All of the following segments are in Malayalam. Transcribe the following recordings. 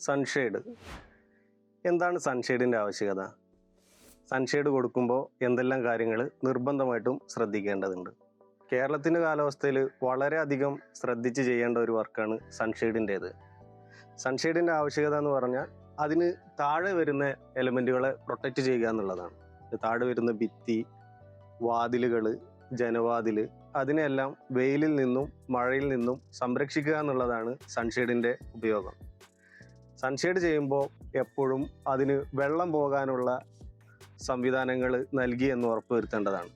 സൺഷെയ്ഡ് എന്താണ് സൺഷെയ്ഡിന്റെ ആവശ്യകത? സൺഷെയ്ഡ് കൊടുക്കുമ്പോൾ എന്തെല്ലാം കാര്യങ്ങൾ നിർബന്ധമായിട്ടും ശ്രദ്ധിക്കേണ്ടതുണ്ട്. കേരളത്തിന്റെ കാലാവസ്ഥയിൽ വളരെയധികം ശ്രദ്ധിച്ച് ചെയ്യേണ്ട ഒരു വർക്കാണ് സൺഷെയ്ഡിന്റേത് സൺഷെയ്ഡിന്റെ ആവശ്യകത എന്ന് പറഞ്ഞാൽ അതിന് താഴെ വരുന്ന എലമെന്റുകളെ പ്രൊട്ടക്റ്റ് ചെയ്യുക എന്നുള്ളതാണ്. താഴെ വരുന്ന ഭിത്തി വാതിലുകൾ ജനവാതിൽ അതിനെല്ലാം വെയിലിൽ നിന്നും മഴയിൽ നിന്നും സംരക്ഷിക്കുക എന്നുള്ളതാണ് സൺഷെയ്ഡിന്റെ ഉപയോഗം. സൺഷെയ്ഡ് ചെയ്യുമ്പോൾ എപ്പോഴും അതിന് വെള്ളം പോകാനുള്ള സംവിധാനങ്ങൾ നൽകി എന്ന് ഉറപ്പ് വരുത്തേണ്ടതാണ്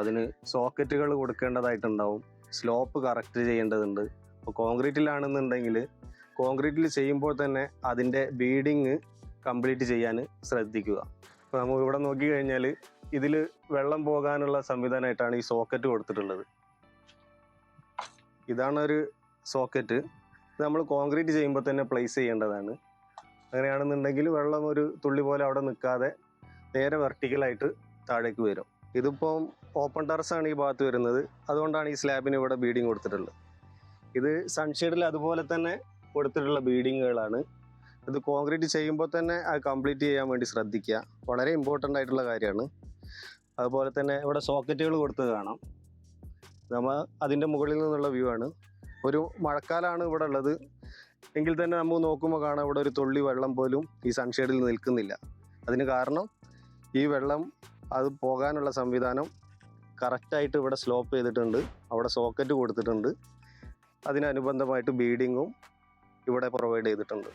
അതിന് സോക്കറ്റുകൾ കൊടുക്കേണ്ടതായിട്ടുണ്ടാവും. സ്ലോപ്പ് കറക്റ്റ് ചെയ്യേണ്ടതുണ്ട്. ഇപ്പോൾ കോൺക്രീറ്റിലാണെന്നുണ്ടെങ്കിൽ കോൺക്രീറ്റിൽ ചെയ്യുമ്പോൾ തന്നെ അതിന്റെ ബീഡിങ് കംപ്ലീറ്റ് ചെയ്യാൻ ശ്രദ്ധിക്കുക. ഇപ്പോൾ നമ്മൾ ഇവിടെ നോക്കിക്കഴിഞ്ഞാൽ ഇതിൽ വെള്ളം പോകാനുള്ള സംവിധാനമായിട്ടാണ് ഈ സോക്കറ്റ് കൊടുത്തിട്ടുള്ളത്. ഇതാണ് ഒരു സോക്കറ്റ്. നമ്മൾ കോൺക്രീറ്റ് ചെയ്യുമ്പോൾ തന്നെ പ്ലേസ് ചെയ്യേണ്ടതാണ്. അങ്ങനെയാണെന്നുണ്ടെങ്കിൽ വെള്ളം ഒരു തുള്ളി പോലെ അവിടെ നിൽക്കാതെ നേരെ വെർട്ടിക്കലായിട്ട് താഴേക്ക് വരും. ഇതിപ്പം ഓപ്പൺ ടെറസ് ആണ് ഈ ഭാഗത്ത് വരുന്നത്. അതുകൊണ്ടാണ് ഈ സ്ലാബിന് ഇവിടെ ബീഡിങ് കൊടുത്തിട്ടുള്ളത്. ഇത് സൺഷെയ്ഡിൽ അതുപോലെ തന്നെ കൊടുത്തിട്ടുള്ള ബീഡിങ്ങുകളാണ് ഇത് കോൺക്രീറ്റ് ചെയ്യുമ്പോൾ തന്നെ അത് കംപ്ലീറ്റ് ചെയ്യാൻ വേണ്ടി ശ്രദ്ധിക്കുക. വളരെ ഇമ്പോർട്ടന്റ് ആയിട്ടുള്ള കാര്യമാണ്. അതുപോലെ തന്നെ ഇവിടെ സോക്കറ്റുകൾ കൊടുത്തത് കാണാം. നമ്മൾ അതിന്റെ മുകളിൽ നിന്നുള്ള വ്യൂ ആണ്. ഒരു മഴക്കാലമാണ് ഇവിടെ ഉള്ളത് എങ്കിൽ തന്നെ നമ്മൾ നോക്കുമ്പോൾ കാണാം ഇവിടെ ഒരു തുള്ളി വെള്ളം പോലും ഈ സൺഷെയ്ഡിൽ നിൽക്കുന്നില്ല. അതിന് കാരണം ഈ വെള്ളം അത് പോകാനുള്ള സംവിധാനം കറക്റ്റായിട്ട് ഇവിടെ സ്ലോപ്പ് ചെയ്തിട്ടുണ്ട്. അവിടെ സോക്കറ്റ് കൊടുത്തിട്ടുണ്ട്. അതിനനുബന്ധമായിട്ട് ബീഡിങ്ങും ഇവിടെ പ്രൊവൈഡ് ചെയ്തിട്ടുണ്ട്.